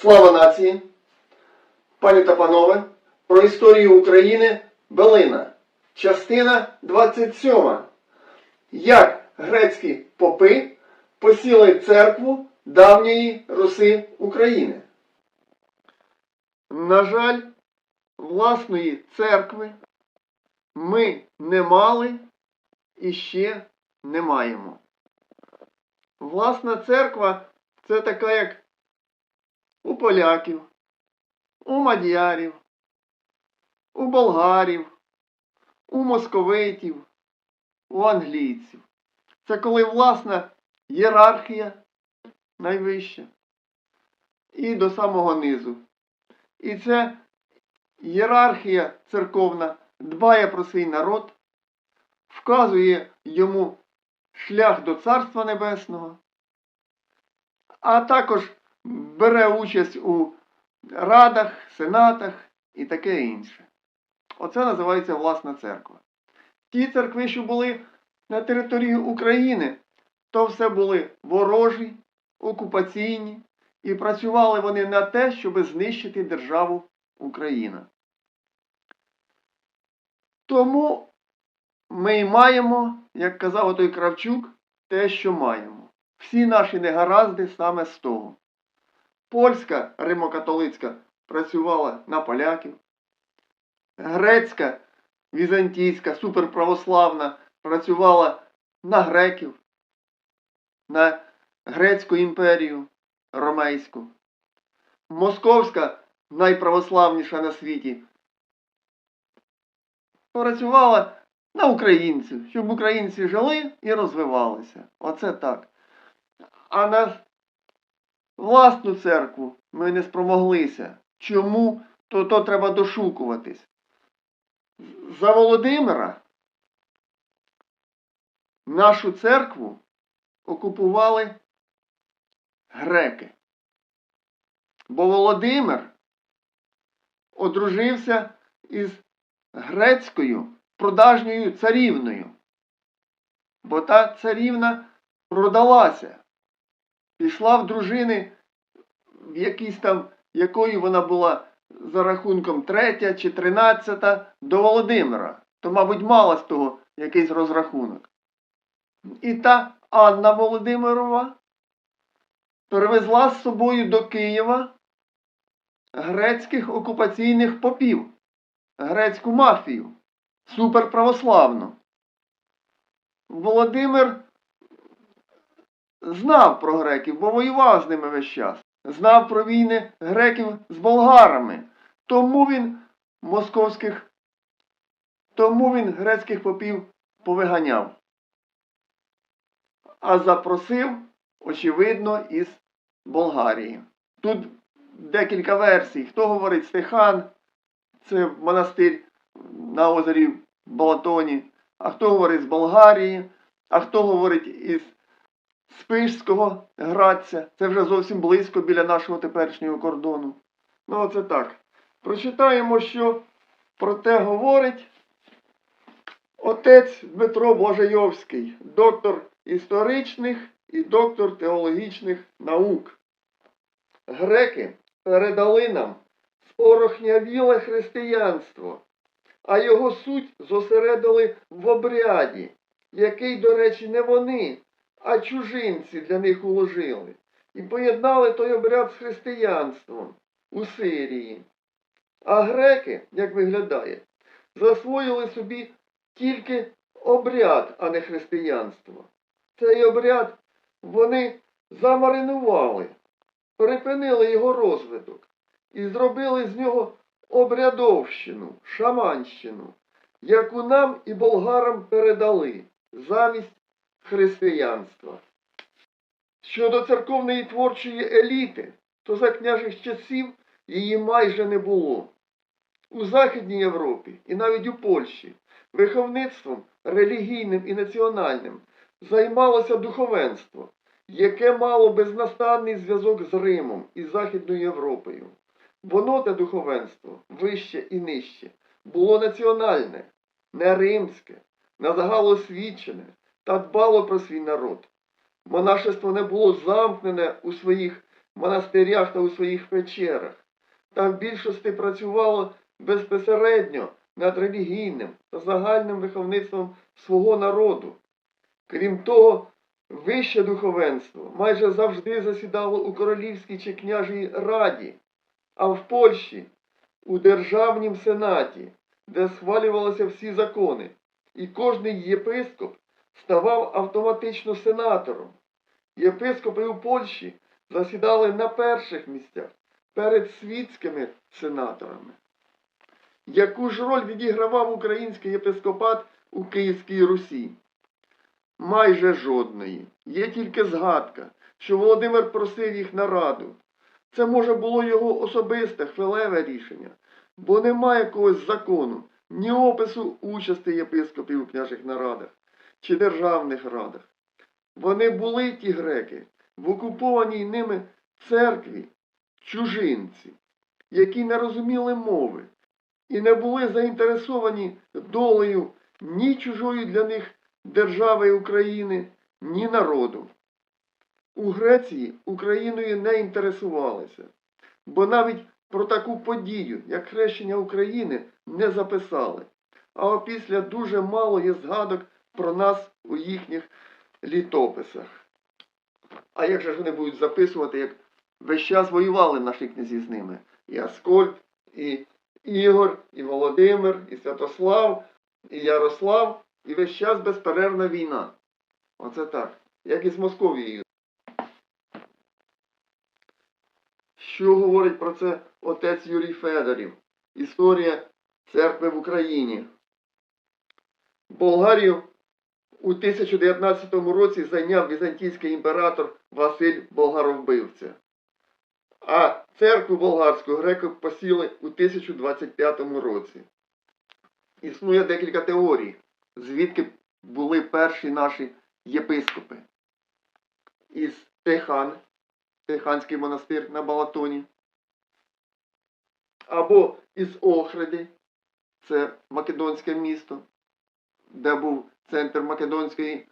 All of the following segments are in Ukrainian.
Слава нації! Пані та панове, про історію України Белина. Частина 27. Як грецькі попи посіли церкву давньої Руси України. На жаль, власної церкви ми не мали і ще не маємо. Власна церква це така, як у поляків, у мадярів, у болгарів, у московитів, у англійців. Це коли власна ієрархія найвища і до самого низу. І це ієрархія церковна дбає про свій народ, вказує йому шлях до Царства Небесного, а також бере участь у радах, сенатах і таке інше. Оце називається власна церква. Ті церкви, що були на території України, то все були ворожі, окупаційні, і працювали вони на те, щоб знищити державу Україна. Тому ми й маємо, як казав той Кравчук, те, що маємо. Всі наші негаразди саме з того. Польська римокатолицька працювала на поляків, грецька візантійська суперправославна працювала на греків, на Грецьку імперію Ромейську. Московська найправославніша на світі працювала на українців, щоб українці жили і розвивалися. Оце так. А на власну церкву ми не спромоглися. Чому? То, то треба дошукуватись. За Володимира нашу церкву окупували греки. Бо Володимир одружився із грецькою продажньою царівною. Бо та царівна продалася, пішла в дружини, в якійсь там, якою вона була за рахунком третя чи тринадцята до Володимира. То, мабуть, мала з того якийсь розрахунок. І та Анна Володимирова перевезла з собою до Києва грецьких окупаційних попів, грецьку мафію, суперправославну. Володимир знав про греків, бо воював з ними весь час. Знав про війни греків з болгарами. Тому він московських, тому він грецьких попів повиганяв. А запросив, очевидно, із Болгарії. Тут декілька версій. Хто говорить Стехан, це монастир на озері Балатоні, а хто говорить з Болгарії, а хто говорить із Спишського Градця, це вже зовсім близько біля нашого теперішнього кордону. Ну, оце так. Прочитаємо, що про те говорить отець Дмитро Божайовський, доктор історичних і доктор теологічних наук. Греки передали нам спорохнявіле християнство, а його суть зосередили в обряді, який, до речі, не вони, а чужинці для них уложили, і поєднали той обряд з християнством у Сирії. А греки, як виглядає, засвоїли собі тільки обряд, а не християнство. Цей обряд вони замаринували, припинили його розвиток і зробили з нього обрядовщину, шаманщину, яку нам і болгарам передали замість християнства. Щодо церковної творчої еліти, то за княжих часів її майже не було. У Західній Європі і навіть у Польщі виховництвом релігійним і національним займалося духовенство, яке мало безнастанний зв'язок з Римом і Західною Європою. Воно те духовенство, вище і нижче, було національне, не римське, на загалосвідчене та дбало про свій народ. Монашество не було замкнене у своїх монастирях та у своїх печерах. Там більшості працювало безпосередньо над релігійним та загальним виховництвом свого народу. Крім того, вище духовенство майже завжди засідало у королівській чи княжій раді, а в Польщі у державнім сенаті, де схвалювалися всі закони, і кожний єпископ ставав автоматично сенатором. Єпископи у Польщі засідали на перших місцях перед світськими сенаторами. Яку ж роль відігравав український єпископат у Київській Русі? Майже жодної. Є тільки згадка, що Володимир просив їх на раду. Це може було його особисте хвилеве рішення, бо немає якогось закону, ні опису участі єпископів у княжих нарадах чи державних радах. Вони були ті греки в окупованій ними церкві, чужинці, які не розуміли мови і не були заінтересовані долею ні чужої для них держави України, ні народу. У Греції Україною не інтересувалися, бо навіть про таку подію, як хрещення України, не записали. А опісля дуже мало є згадок про нас у їхніх літописах. А як же ж вони будуть записувати, як весь час воювали наші князі з ними? І Аскольд, і Ігор, і Володимир, і Святослав, і Ярослав, і весь час безперервна війна. Оце так. Як і з Московією. Що говорить про це отець Юрій Федорів? Історія церкви в Україні. Болгарію у 1019 році зайняв візантійський імператор Василь Болгаровбивця. А церкву болгарську греки посіли у 1025 році. Існує декілька теорій, звідки були перші наші єпископи. Із Техан, Теханський монастир на Балатоні. Або із Охриди, це Македонське місто, де був центр Македонської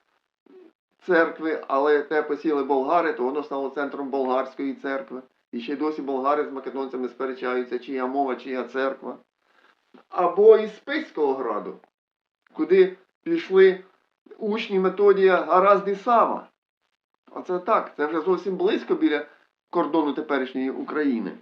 церкви, але те посіли болгари, то воно стало центром болгарської церкви. І ще й досі болгари з македонцями сперечаються, чия мова, чия церква. Або із Списького граду, куди пішли учні Методія Гаразд і Сава. Оце так, це вже зовсім близько біля кордону теперішньої України.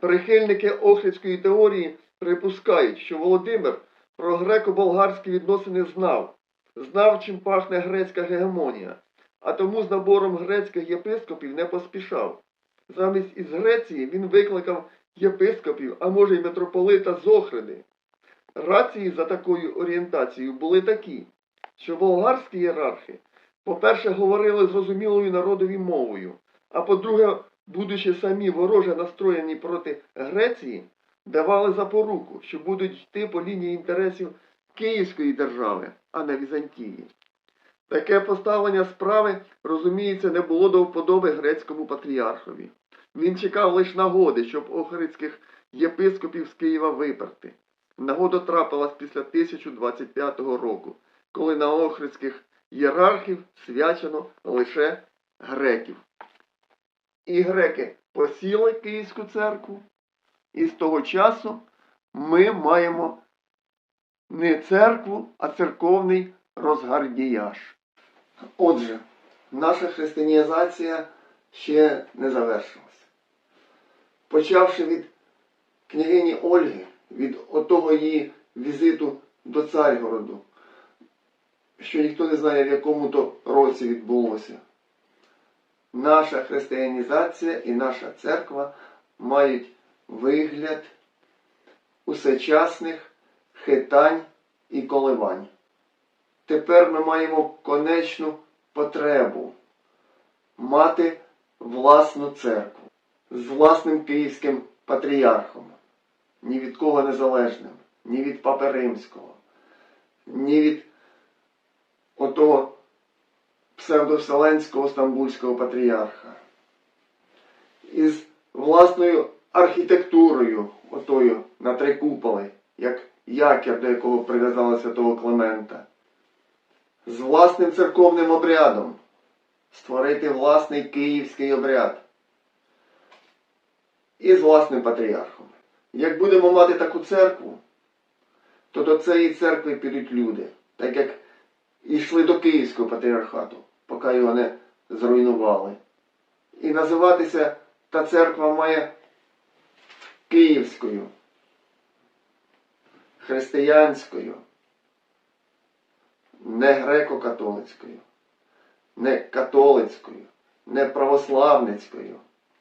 Прихильники Охридської теорії припускають, що Володимир про греко-болгарські відносини знав, знав, чим пахне грецька гегемонія, а тому з набором грецьких єпископів не поспішав. Замість із Греції він викликав єпископів, а може й митрополита з Охриди. Рації за такою орієнтацією були такі, що болгарські ієрархи, по-перше, говорили зрозумілою народові мовою, а по-друге, будучи самі вороже настроєні проти Греції, давали запоруку, що будуть йти по лінії інтересів Київської держави, а не Візантії. Таке поставлення справи, розуміється, не було до вподоби грецькому патріархові. Він чекав лише нагоди, щоб охридських єпископів з Києва виперти. Нагода трапилась після 1025 року, коли на охридських ієрархів свячено лише греків. І греки посіли Київську церкву, і з того часу ми маємо не церкву, а церковний розгардіяж. Отже, наша християнізація ще не завершилася. Почавши від княгині Ольги, від отого її візиту до Царгороду, що ніхто не знає, в якому то році відбулося. Наша християнізація і наша церква мають вигляд усечасних хитань і коливань. Тепер ми маємо конечну потребу мати власну церкву з власним київським патріархом, ні від кого незалежним, ні від Папи Римського, ні від отого псевдовселенського стамбульського патріарха. Із власною архітектурою, отою на три куполи, як якір, до якого прив'язали святого Климента, з власним церковним обрядом, створити власний київський обряд і з власним патріархом. Як будемо мати таку церкву, то до цієї церкви підуть люди, так як йшли до Київського патріархату, поки його не зруйнували. І називатися та церква має Київською, християнською, не греко-католицькою, не католицькою, не православницькою,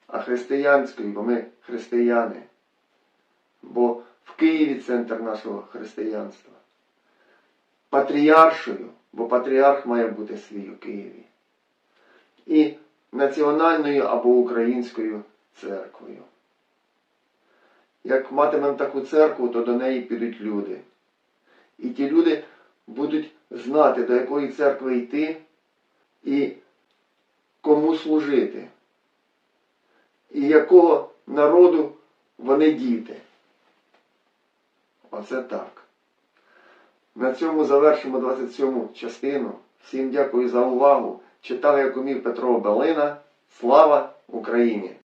а християнською, бо ми християни. Бо в Києві центр нашого християнства. Патріаршою, бо патріарх має бути свій у Києві. І національною або українською церквою. Як матимемо таку церкву, то до неї підуть люди. І ті люди будуть знати, до якої церкви йти і кому служити, і якого народу вони діти. Оце так. На цьому завершимо 27 частину. Всім дякую за увагу. Читав Якомір Петрова Балина. Слава Україні!